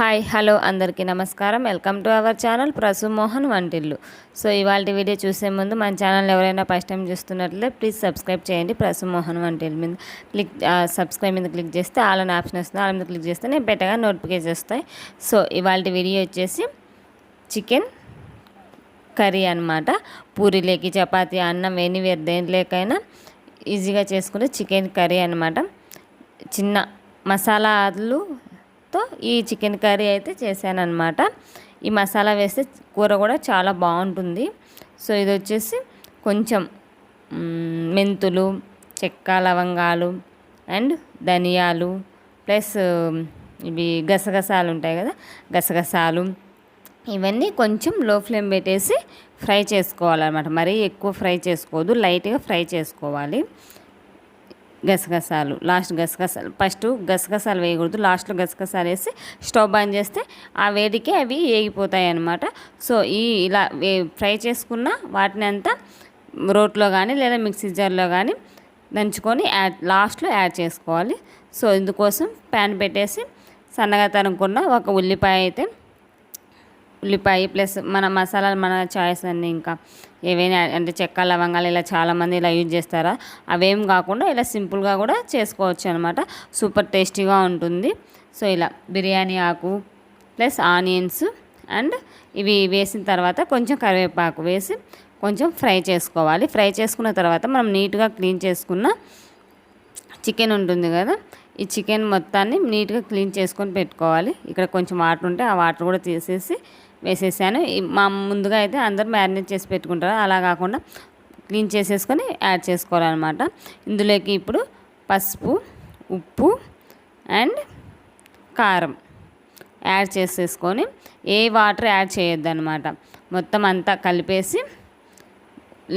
Hi hello అందరికీ నమస్కారం. Welcome to our channel Prasu Mohan వంటిల్లు. సో ఇవాళ వీడియో చూసే ముందు మన ఛానల్ ఎవరైనా ఫస్ట్ టైం చూస్తున్నట్లయితే ప్లీజ్ సబ్స్క్రైబ్ చేయండి ప్రసు మోహన్ వంటిల్ మీద క్లిక్ సబ్స్క్రైబ్ మీద క్లిక్ చేస్తే ఆల్ అని ఆప్షన్ వస్తుంది. ఆల్ మీద క్లిక్ చేస్తే నేను పెట్టగా నోటిఫికేషన్ వస్తాయి. సో ఇవాళ వీడియో వచ్చేసి చికెన్ కర్రీ అనమాట పూరీలేకి చపాతి అన్నం వేరు దేనిలేకైనా ఈజీగా చేసుకునే చికెన్ కర్రీ అనమాట చిన్న తో ఈ చికెన్ కర్రీ అయితే చేశాను అనమాట ఈ మసాలా వేస్తే కూర కూడా చాలా బాగుంటుంది. సో ఇది వచ్చేసి కొంచెం మెంతులు చెక్క లవంగాలు అండ్ ధనియాలు ప్లస్ ఇవి గసగసాలు ఉంటాయి కదా గసగసాలు ఇవన్నీ కొంచెం లో ఫ్లేమ్ పెట్టేసి ఫ్రై చేసుకోవాలన్నమాట. మరీ ఎక్కువ ఫ్రై చేసుకోవద్దు లైట్గా ఫ్రై చేసుకోవాలి. గసగసాలు లాస్ట్ గసగసాలు. ఫస్ట్ గసగసాలు వేయకూడదు లాస్ట్లో గసగసాలు వేసి స్టవ్ ఆన్ చేస్తే ఆ వేడికే అవి వేగిపోతాయి అన్నమాట సో ఈ ఇలా ఫ్రై చేసుకున్న వాటిని అంతా రోట్లో కానీ లేదా మిక్సీ జార్లో కానీ దంచుకొని యాడ్ లాస్ట్లో యాడ్ చేసుకోవాలి. సో ఇందుకోసం ప్యాన్ పెట్టేసి సన్నగా తరుముకున్న ఒక ఉల్లిపాయ అయితే ఉల్లిపాయ ప్లస్ మన మసాలాలు మన చాయిస్ అన్నీ ఇంకా ఏవైనా అంటే చెక్క లవంగాలు ఇలా చాలామంది ఇలా యూజ్ చేస్తారా? అవేం కాకుండా ఇలా సింపుల్గా కూడా చేసుకోవచ్చు అనమాట సూపర్ టేస్టీగా ఉంటుంది. సో ఇలా బిర్యానీ ఆకు ప్లస్ ఆనియన్స్ అండ్ ఇవి వేసిన తర్వాత కొంచెం కరివేపాకు వేసి కొంచెం ఫ్రై చేసుకోవాలి. ఫ్రై చేసుకున్న తర్వాత మనం నీట్గా క్లీన్ చేసుకున్న చికెన్ ఉంటుంది కదా ఈ చికెన్ మొత్తాన్ని నీట్గా క్లీన్ చేసుకొని పెట్టుకోవాలి. ఇక్కడ కొంచెం వాటర్ ఉంటే ఆ వాటర్ కూడా తీసేసి వేసేసాను. మా ముందుగా అయితే అందరూ మ్యారినేట్ చేసి పెట్టుకుంటారు. అలా కాకుండా క్లీన్ చేసేసుకొని యాడ్ చేసుకోవాలన్నమాట. ఇందులోకి ఇప్పుడు పసుపు ఉప్పు అండ్ కారం యాడ్ చేసేసుకొని ఏ వాటర్ యాడ్ చేయొద్దు అనమాట మొత్తం అంతా కలిపేసి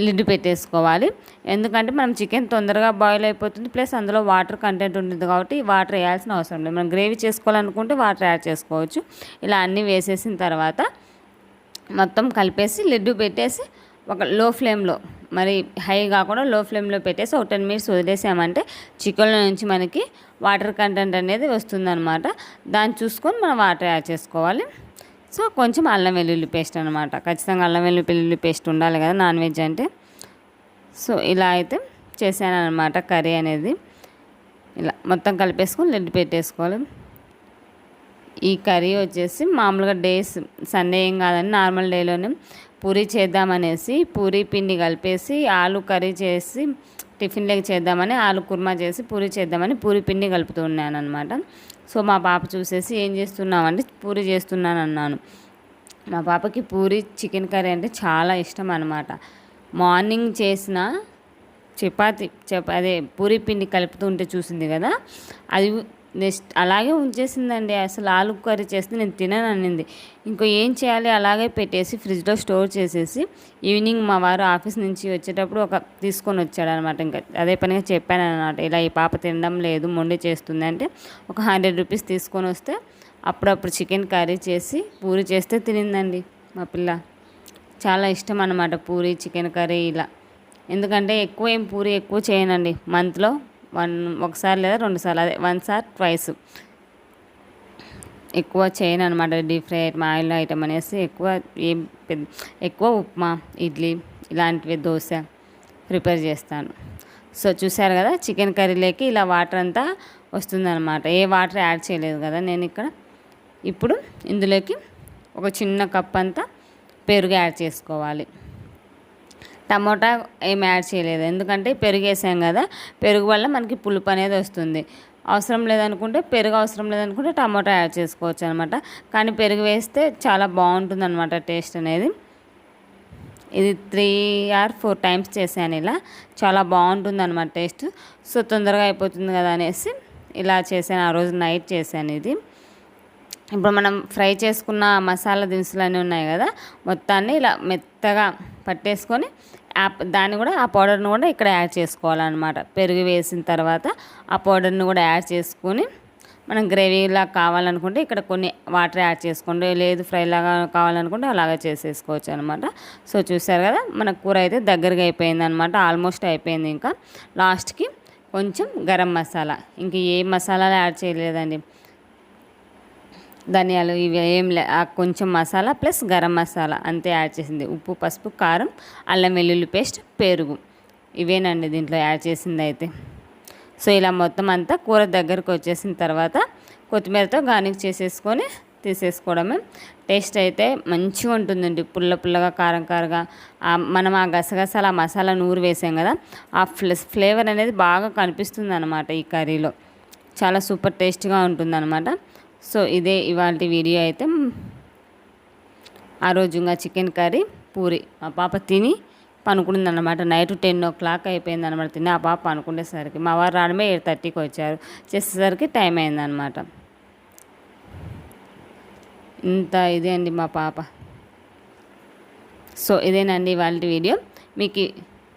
లిడ్ పెట్టేసుకోవాలి. ఎందుకంటే మనం చికెన్ తొందరగా బాయిల్ అయిపోతుంది. ప్లస్ అందులో వాటర్ కంటెంట్ ఉంటుంది కాబట్టి వాటర్ వేయాల్సిన అవసరం లేదు. మనం గ్రేవీ చేసుకోవాలనుకుంటే వాటర్ యాడ్ చేసుకోవచ్చు. ఇలా అన్నీ వేసేసిన తర్వాత మొత్తం కలిపేసి లిడ్ పెట్టేసి ఒక లో ఫ్లేమ్లో మరి హై కాకుండా లో ఫ్లేమ్లో పెట్టేసి ఒక టెన్ మినిట్స్ వదిలేసామంటే చికెన్లో నుంచి మనకి వాటర్ కంటెంట్ అనేది వస్తుందన్నమాట. దాన్ని చూసుకొని మనం వాటర్ యాడ్ చేసుకోవాలి. సో కొంచెం అల్లం వెల్లుల్లి పేస్ట్ అనమాట ఖచ్చితంగా అల్లం వెల్లుల్లి పేస్ట్ ఉండాలి కదా నాన్ వెజ్ అంటే. సో ఇలా అయితే చేశాను అనమాట కర్రీ అనేది. ఇలా మొత్తం కలిపేసుకొని లిడ్ పెట్టేసుకోవాలి. ఈ కర్రీ వచ్చేసి మామూలుగా డేస్ సండే ఏం కాదని నార్మల్ డేలోనే పూరీ చేద్దామనేసి పూరీ పిండి కలిపేసి ఆలు కర్రీ చేసి టిఫిన్లోకి చేద్దామని ఆలు కుర్మా చేసి పూరి చేద్దామని పూరి పిండి కలుపుతూ ఉన్నాను అనమాట సో మా పాప చూసేసి ఏం చేస్తున్నామంటే పూరి చేస్తున్నాను అన్నాను మా పాపకి పూరి చికెన్ కర్రీ అంటే చాలా ఇష్టం అనమాట మార్నింగ్ చేసిన చపాతి చప అదే పూరి పిండి కలుపుతూ ఉంటే చూసింది కదా అది నెక్స్ట్ అలాగే ఉంచేసిందండి. అసలు ఆలు కర్రీ చేస్తే నేను తినను అనింది. ఇంకో ఏం చేయాలి? అలాగే పెట్టేసి ఫ్రిడ్జ్లో స్టోర్ చేసేసి ఈవినింగ్ మా వారు ఆఫీస్ నుంచి వచ్చేటప్పుడు ఒక తీసుకొని వచ్చాడు అనమాట ఇంకా అదే పనిగా చెప్పాను అనమాట ఇలా ఈ పాప తినడం లేదు మొండి చేస్తుంది అంటే ఒక హండ్రెడ్ రూపీస్ తీసుకొని వస్తే అప్పుడప్పుడు చికెన్ కర్రీ చేసి పూరి చేస్తే తినిందండి మా పిల్ల. చాలా ఇష్టం అనమాట పూరి చికెన్ కర్రీ ఇలా. ఎందుకంటే ఎక్కువ ఏం పూరి ఎక్కువ చేయనండి. మంత్లో వన్ ఒకసారి లేదా రెండు సార్లు అదే వన్ సార్ ట్వైస్. ఎక్కువ చేయను అనమాట deep fry item oil item అనేసి ఎక్కువ ఏం పెద్ద ఎక్కువ ఉప్మా ఇడ్లీ ఇలాంటివి దోశ ప్రిపేర్ చేస్తాను. సో చూసారు కదా చికెన్ కర్రీలోకి ఇలా వాటర్ అంతా వస్తుందన్నమాట. ఏ వాటర్ యాడ్ చేయలేదు కదా నేను ఇక్కడ. ఇప్పుడు ఇందులోకి ఒక చిన్న కప్ అంతా పెరుగు యాడ్ చేసుకోవాలి. టమోటా ఏం యాడ్ చేయలేదు. ఎందుకంటే పెరుగు వేసాం కదా పెరుగు వల్ల మనకి పులుపు అనేది వస్తుంది. అవసరం లేదనుకుంటే పెరుగు అవసరం లేదనుకుంటే టమోటా యాడ్ చేసుకోవచ్చు అనమాట కానీ పెరుగు వేస్తే చాలా బాగుంటుంది అనమాట టేస్ట్ అనేది. ఇది త్రీ ఆర్ ఫోర్ టైమ్స్ చేశాను ఇలా. చాలా బాగుంటుంది అనమాట టేస్ట్. సో తొందరగా అయిపోతుంది కదా అనేసి ఇలా చేశాను. ఆ రోజు నైట్ చేశాను ఇది. ఇప్పుడు మనం ఫ్రై చేసుకున్న మసాలా దినుసులు అన్నీ ఉన్నాయి కదా మొత్తాన్ని ఇలా మెత్తగా పట్టేసుకొని దాన్ని కూడా ఆ పౌడర్ని కూడా ఇక్కడ యాడ్ చేసుకోవాలన్నమాట. పెరుగు వేసిన తర్వాత ఆ పౌడర్ని కూడా యాడ్ చేసుకొని మనం గ్రేవీలా కావాలనుకుంటే ఇక్కడ కొన్ని వాటర్ యాడ్ చేసుకోండి. లేదు ఫ్రైలాగా కావాలనుకుంటే అలాగే చేసేసుకోవచ్చు అనమాట సో చూసారు కదా మన కూర అయితే దగ్గరగా అయిపోయింది అనమాట ఆల్మోస్ట్ అయిపోయింది ఇంకా. లాస్ట్కి కొంచెం గరం మసాలా. ఇంక ఏ మసాలాలు యాడ్ చేయలేదండి. ధనియాలు ఇవి ఏం లే కొంచెం మసాలా ప్లస్ గరం మసాలా అంతే యాడ్ చేసింది. ఉప్పు పసుపు కారం అల్లం వెల్లుల్లి పేస్ట్ పెరుగు. ఇవేనండి దీంట్లో యాడ్ చేసింది అయితే సో ఇలా మొత్తం అంతా కూర దగ్గరకు వచ్చేసిన తర్వాత కొత్తిమీరతో గార్నిష్ చేసేసుకొని తీసేసుకోవడమే. టేస్ట్ అయితే మంచిగా ఉంటుందండి. పుల్ల పుల్లగా కారం కారంగా. మనం ఆ గసగసాల ఆ మసాలా నూరు వేసాం కదా ఆ ఫ్లేవర్ అనేది బాగా కనిపిస్తుంది అనమాట ఈ కర్రీలో. చాలా సూపర్ టేస్ట్గా ఉంటుంది అనమాట సో ఇదే ఇవాళ వీడియో అయితే. ఆ రోజు ఇంకా చికెన్ కర్రీ పూరి. మా పాప తిని పనుకుంది అనమాట నైట్ టెన్ ఓ క్లాక్ అయిపోయింది అనమాట తిని ఆ పాప పనుకునేసరికి మా వారు రావడమే ఎయిట్ థర్టీకి వచ్చారు. చేసేసరికి టైం అయిందనమాట ఇంత ఇదే అండి మా పాప. సో ఇదేనండి ఇవాళ వీడియో. మీకు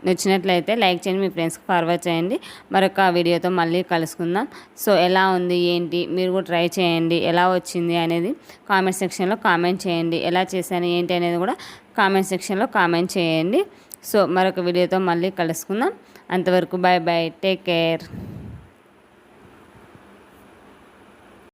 నచ్చినట్లయితే లైక్ చేయండి మీ ఫ్రెండ్స్కి ఫార్వర్డ్ చేయండి. మరొక వీడియోతో మళ్ళీ కలుసుకుందాం. సో ఎలా ఉంది ఏంటి మీరు కూడా ట్రై చేయండి ఎలా వచ్చింది అనేది కామెంట్ సెక్షన్లో కామెంట్ చేయండి. ఎలా చేశాను ఏంటి అనేది కూడా కామెంట్ సెక్షన్లో కామెంట్ చేయండి. సో మరొక వీడియోతో మళ్ళీ కలుసుకుందాం. అంతవరకు బాయ్ బాయ్ టేక్ కేర్.